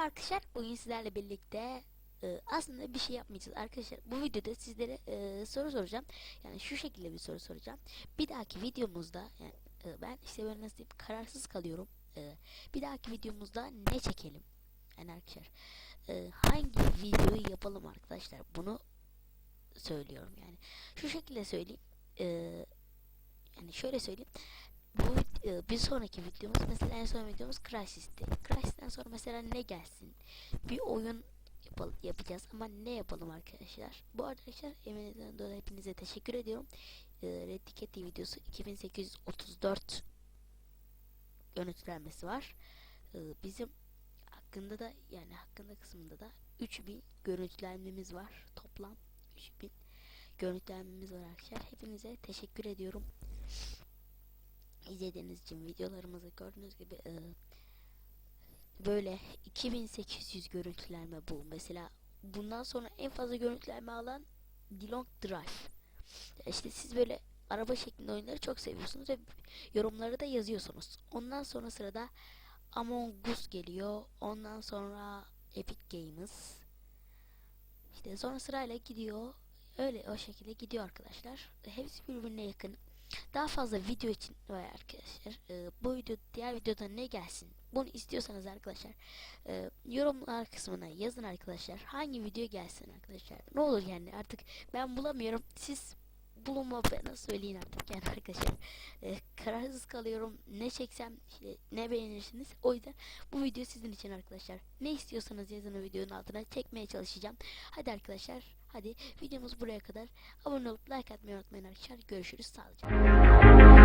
Arkadaşlar. Bugün sizlerle birlikte e, aslında bir şey yapmayacağız arkadaşlar. Bu videoda sizlere e, soru soracağım. Yani şu şekilde bir soru soracağım. Bir dahaki videomuzda yani e, ben işte böyle nasıl diyeyim kararsız kalıyorum. E, bir dahaki videomuzda ne çekelim? Yani arkadaşlar e, hangi videoyu yapalım arkadaşlar? Bunu söylüyorum yani. Şu şekilde söyleyeyim. E, yani şöyle söyleyeyim. Bu e, bir sonraki videomuz mesela en son videomuz Crysis'ti. Crysis'ten sonra mesela ne gelsin? Bir oyun yapalım, yapacağız ama ne yapalım arkadaşlar? Bu arada arkadaşlar emeğinizden dolayı hepinize teşekkür ediyorum. E, Red Ticket videosu 2834 görüntülenmesi var. E, bizim hakkında da yani hakkında kısmında da 3000 görüntülenmemiz var. Toplam 3000 görüntülenmemiz var arkadaşlar. Hepinize teşekkür ediyorum izlediğiniz için videolarımızı gördüğünüz gibi e, böyle 2800 görüntülenme bu. Mesela bundan sonra en fazla görüntülenme alan Dilong Drive işte siz böyle araba şeklinde oyunları çok seviyorsunuz ve yorumları da yazıyorsunuz. Ondan sonra sırada Among Us geliyor. Ondan sonra Epic Games. İşte sonra sırayla gidiyor. Öyle o şekilde gidiyor arkadaşlar. Hepsi birbirine yakın daha fazla video için var arkadaşlar. e, bu video diğer videoda ne gelsin? Bunu istiyorsanız arkadaşlar e, yorumlar kısmına yazın arkadaşlar. Hangi video gelsin arkadaşlar? Ne olur yani artık ben bulamıyorum. Siz bulunma bana söyleyin artık yani arkadaşlar. E, kararsız kalıyorum. Ne çeksem işte, ne beğenirsiniz. O yüzden bu video sizin için arkadaşlar. Ne istiyorsanız yazın videonun altına çekmeye çalışacağım. Hadi arkadaşlar. Hadi videomuz buraya kadar. Abone olup like atmayı unutmayın arkadaşlar. Görüşürüz. Sağlıcakla.